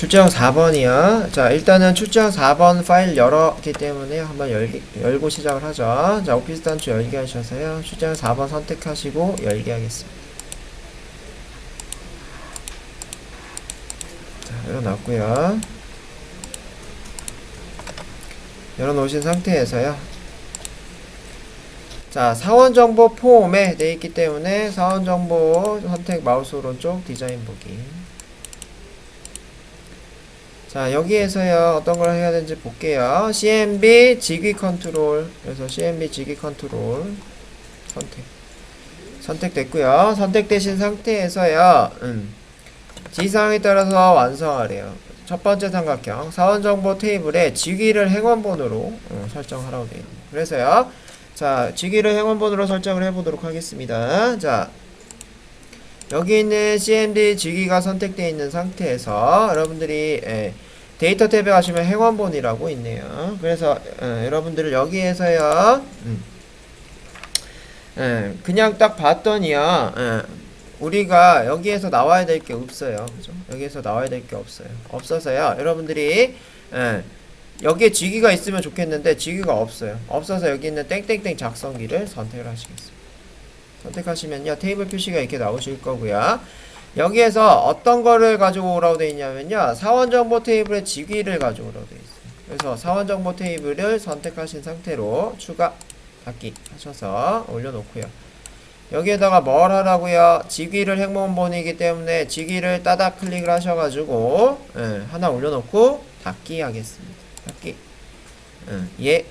출제형 4번이야. 자, 일단은 출제형 4번 파일 열었기 때문에 한번 열기, 열고 시작을 하죠. 자, 오피스 단추 열게 하셔서요. 출제형 4번 선택하시고 열게 하겠습니다. 자, 열어놨고요. 열어놓으신 상태에서요. 자, 사원 정보 폼에 돼 있기 때문에 사원 정보 선택 마우스 오른쪽 디자인 보기. 자, 여기에서요, 어떤 걸 해야 되는지 볼게요. CMB 직위 컨트롤. 그래서 CMB 직위 컨트롤 선택. 선택됐고요. 선택되신 상태에서요, 음, 지상에 따라서 완성하래요. 첫 번째 삼각형, 사원 정보 테이블에 직위를 행원번호로 어, 설정하라고 있네요. 그래서요, 자, 직위를 행원번호로 설정을 해보도록 하겠습니다. 자, 여기 있는 CMD 직위가 선택되어 있는 상태에서 여러분들이 예, 데이터 탭에 가시면 행원본이라고 있네요. 그래서 예, 여러분들을 여기에서요, 음, 예, 그냥 딱 봤더니요, 예, 우리가 여기에서 나와야 될 게 없어요. 그죠? 여기에서 나와야 될 게 없어요. 없어서요, 여러분들이 예, 여기에 직위가 있으면 좋겠는데 직위가 없어요. 없어서 여기 있는 땡땡땡 작성기를 선택을 하시겠습니다. 선택하시면요. 테이블 표시가 이렇게 나오실 거고요. 여기에서 어떤 거를 가져오라고 되어 있냐면요. 사원 정보 테이블의 직위를 가져오라고 되어 있어요. 그래서 사원 정보 테이블을 선택하신 상태로 추가 닫기 하셔서 올려놓고요. 여기에다가 뭘 하라고요? 직위를 행문본이기 때문에 직위를 따닥 클릭을 하셔가지고 예, 하나 올려놓고 닫기 하겠습니다. 닫기. 예, 예.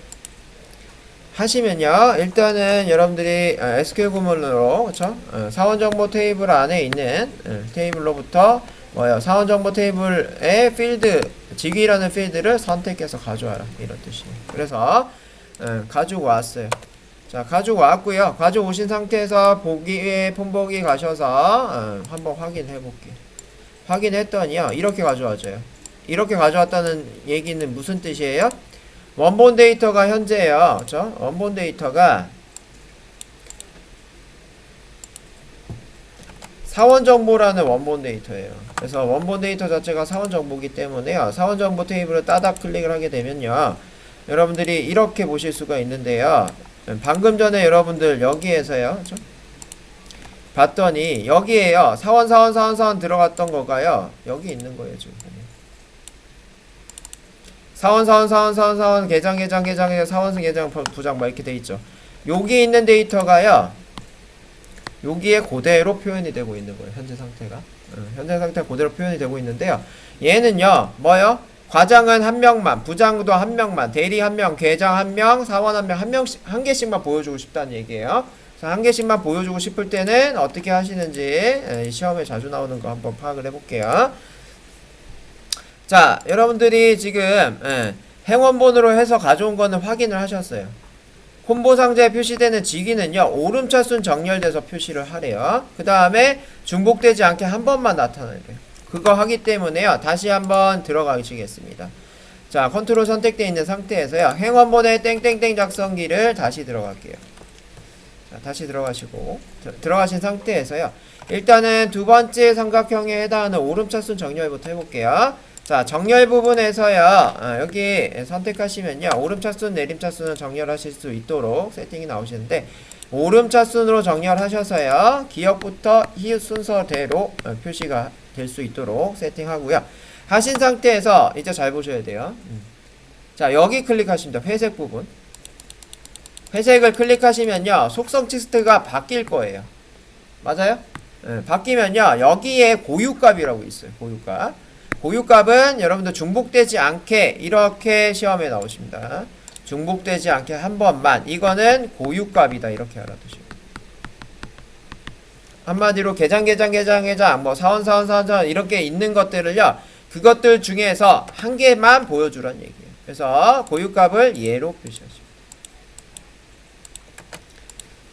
하시면요. 일단은 여러분들이 어, SQL 구문으로 그쵸? 어, 사원 정보 테이블 안에 있는 어, 테이블로부터 뭐요? 사원 정보 테이블의 필드 직위라는 필드를 선택해서 가져와라. 이런 뜻이에요. 그래서 어, 가지고 왔어요. 자 가지고 왔고요. 가지고 오신 상태에서 보기에 폰보기 가셔서 어, 한번 확인해 볼게요. 확인했더니요. 이렇게 가져와줘요. 이렇게 가져왔다는 얘기는 무슨 뜻이에요? 원본 데이터가 현재요. 그죠? 원본 데이터가 사원 정보라는 원본 데이터예요. 그래서 원본 데이터 자체가 사원 정보이기 때문에요. 사원 정보 테이블을 따닥 클릭을 하게 되면요. 여러분들이 이렇게 보실 수가 있는데요. 방금 전에 여러분들 여기에서요. 그죠? 봤더니 여기에요. 사원 사원 사원 사원 들어갔던 거가요. 여기 있는 거예요, 지금. 사원 사원 사원 사원 사원 계장 계장 계장 계장 사원 부- 부장 막 이렇게 돼 있죠. 여기 있는 데이터가요. 여기에 그대로 표현이 되고 있는 거예요. 현재 상태가. 어, 현재 상태 그대로 표현이 되고 있는데요. 얘는요. 뭐요? 과장은 한 명만, 부장도 한 명만, 대리 한 명, 계장 한 명, 사원 한 명, 한 명씩 한 개씩만 보여주고 싶다는 얘기예요. 그래서 한 개씩만 보여주고 싶을 때는 어떻게 하시는지 에, 이 시험에 자주 나오는 거 한번 파악을 해볼게요. 자, 여러분들이 지금 예, 행원본으로 해서 가져온 거는 확인을 하셨어요. 콤보 상자에 표시되는 직위는요 오름차순 정렬돼서 표시를 하래요. 그 다음에 중복되지 않게 한 번만 나타나래요. 그거 하기 때문에요. 다시 한번 들어가시겠습니다. 자, 컨트롤 선택되어 있는 상태에서요. 행원본의 땡땡땡 작성기를 다시 들어갈게요. 자, 다시 들어가시고 들- 들어가신 상태에서요. 일단은 두 번째 삼각형에 해당하는 오름차순 정렬부터 해볼게요. 자, 정렬 부분에서요, 아, 여기 선택하시면요, 오름차순, 내림차순을 정렬하실 수 있도록 세팅이 나오시는데, 오름차순으로 정렬하셔서요, 기억부터 히읗 순서대로 어, 표시가 될 수 있도록 세팅하고요. 하신 상태에서, 이제 잘 보셔야 돼요. 음. 자, 여기 클릭하십니다. 회색 부분. 회색을 클릭하시면요, 속성 치스트가 바뀔 거예요. 맞아요? 예, 바뀌면요, 여기에 고유값이라고 있어요. 고유값. 고유값은 여러분들 중복되지 않게 이렇게 시험에 나오십니다. 중복되지 않게 한 번만 이거는 고유값이다 이렇게 알아두시고 한마디로 개장 개장 개장 개장 뭐 사원 사원 사원 사원 이렇게 있는 것들을요 그것들 중에서 한 개만 보여주란 얘기예요. 그래서 고유값을 예로 표시하시고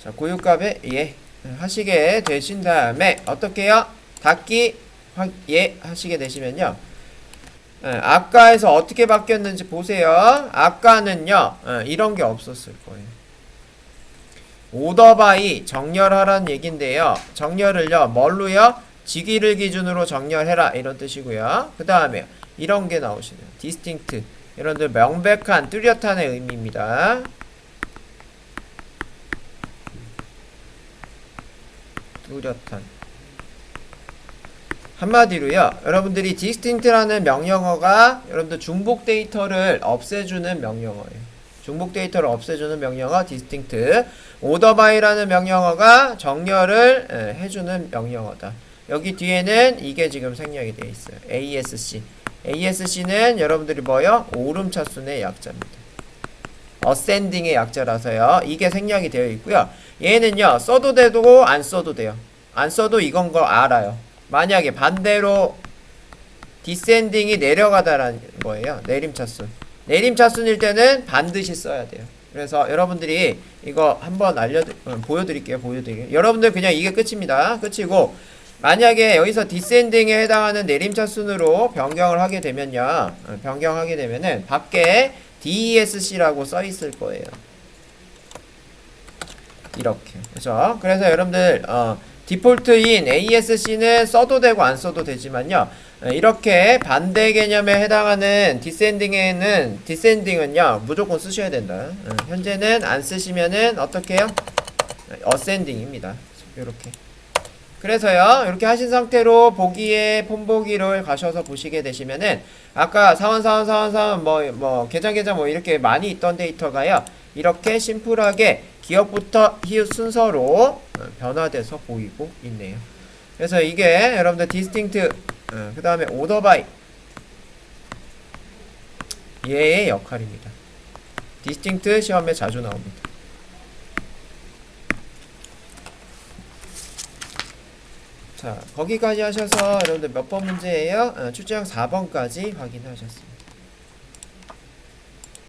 자 고유값에 예 하시게 되신 다음에 어떻게요? 닫기 확, 예 하시게 되시면요. 예, 아까에서 어떻게 바뀌었는지 보세요. 아까는요, 예, 이런 게 없었을 거예요. 오더바이 정렬하라는 얘긴데요. 정렬을요, 뭘로요? 직위를 기준으로 정렬해라 이런 뜻이고요. 그 다음에 이런 게 나오시네요. distinct 이런들 명백한 뚜렷한의 의미입니다. 뚜렷한 한마디로요. 여러분들이 distinct라는 명령어가 여러분들 중복 데이터를 없애주는 명령어예요. 중복 데이터를 없애주는 명령어 distinct. orderby라는 명령어가 정렬을 에, 해주는 명령어다. 여기 뒤에는 이게 지금 생략이 되어 있어요. ASC. ASC는 여러분들이 뭐요? 오름차순의 약자입니다. ascending의 약자라서요. 이게 생략이 되어 있고요. 얘는요. 써도 되고 안 써도 돼요. 안 써도 이건 거 알아요. 만약에 반대로 디센딩이 내려가다라는 거예요. 내림차순. 내림차순일 때는 반드시 써야 돼요. 그래서 여러분들이 이거 한번 알려 어, 보여드릴게요. 보여드릴게요. 여러분들 그냥 이게 끝입니다. 끝이고 만약에 여기서 디센딩에 해당하는 내림차순으로 변경을 하게 되면요. 어, 변경하게 되면은 밖에 DESC라고 써 있을 거예요. 이렇게. 그죠? 그래서 여러분들 어, 디폴트인 ASC는 써도 되고 안 써도 되지만요. 어, 이렇게 반대 개념에 해당하는 디센딩에는 디센딩은요 무조건 쓰셔야 된다. 어, 현재는 안 쓰시면은 어떻게 해요? 어센딩입니다. 이렇게. 그래서요 이렇게 하신 상태로 보기에 폰보기를 가셔서 보시게 되시면은 아까 사원 사원 사원 사원 뭐 뭐 계좌 계좌 뭐 이렇게 많이 있던 데이터가요 이렇게 심플하게 기억부터 히읗 순서로 어, 변화돼서 보이고 있네요. 그래서 이게 여러분들 디스팅트 그 다음에 오더바이 얘의 역할입니다. 디스팅트 시험에 자주 나옵니다. 자, 거기까지 하셔서 여러분들 몇 번 문제예요? 어, 출제형 4번까지 확인하셨습니다.